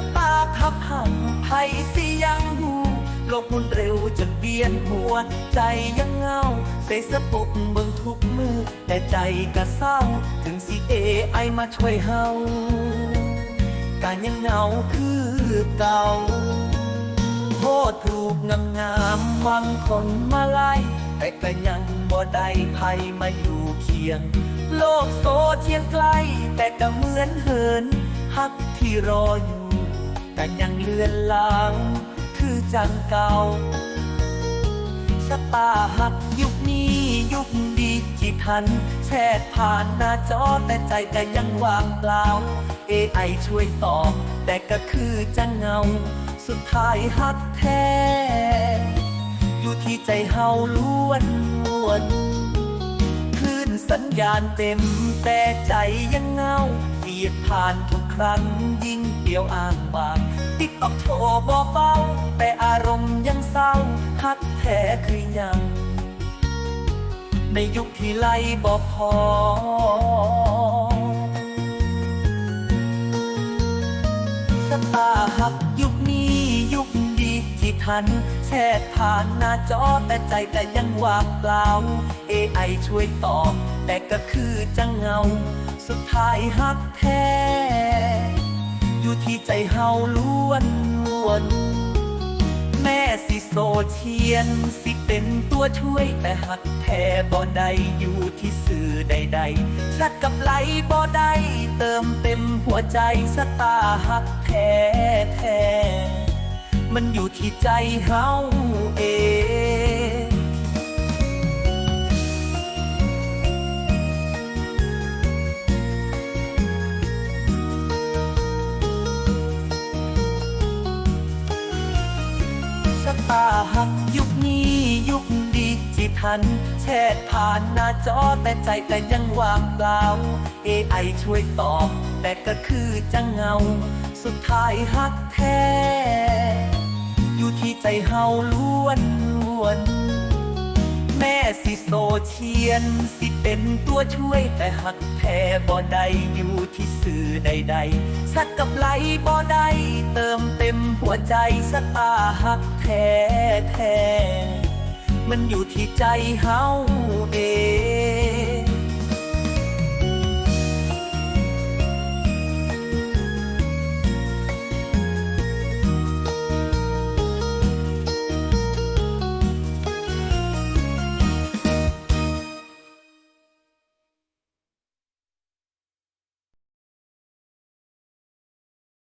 ะตาทับหักไผสิยังหูโลกหมุนเร็วจนเวียนหัว ใจยังเงาใส่สะปุกเบิ่งทุกมือ แต่ใจก็เศร้า ถึงสิเอไอมาช่วยเฮาการยังเหงาคือเก่าโพดรูปงามงามวังคนมาไล่แต่ก็ยังบ่ได้ใครมาอยู่เคียง โลกโซเชียลใกล้แต่ก็เหมือนเหินฮักที่รออยู่ ก็ยังเลือนลางคือจังเก่าชะตาหักยุคนี้ยุคดิจิทัลแชทผ่านหน้าจอแต่ใจก็ยังว่างเปล่า AI ช่วยตอบแต่ก็คือจะเงา สุดท้ายหักแท้ อยู่ที่ใจเฮาล้วนล้วนคลื่นสัญญาณเต็มแต่ใจยัง ยดผ่านทุกครั้งยิ่งเดียวอ้างบาง ติดตอกโทรบอเบาแต่อารมณ์ยังเศร้าหักแท้คือยัง ในยุคที่ไล่บอพอชะตาหักยุคนี้ยุคดิจิทัลแชทผ่านหน้าจอแต่ใจแต่ยังว่างเปล่า AI ช่วยตอบแต่ก็คือจังเงา สุดท้ายหักแท้ อยู่ที่ใจเฮาล้วนล้วน แม่สิโซเชียน สิเป็นตัวช่วยแต่หักแท้บ่ได้อยู่ที่สื่อใดๆชัดกับไหลบ่ได้เติมเต็มหัวใจสตาหักแท้แท้มันอยู่ที่ใจเฮาเอง ชะตาหักยุคนี้ยุคดิจิทันแชทผ่านหน้าจอแต่ใจแต่ยังว่างเปล่า AI ช่วยตอบ แต่ก็คือจะเงา สุดท้ายหักแท้ อยู่ที่ใจเฮาล้วนล้วน สิโซเชียน สิเป็นตัวช่วยแต่หักแพ้บ่ได้อยู่ที่สื่อใดๆ สักกับไหลบ่ได้เติมเต็มหัวใจสักตาหักแท้แท้มันอยู่ที่ใจเฮา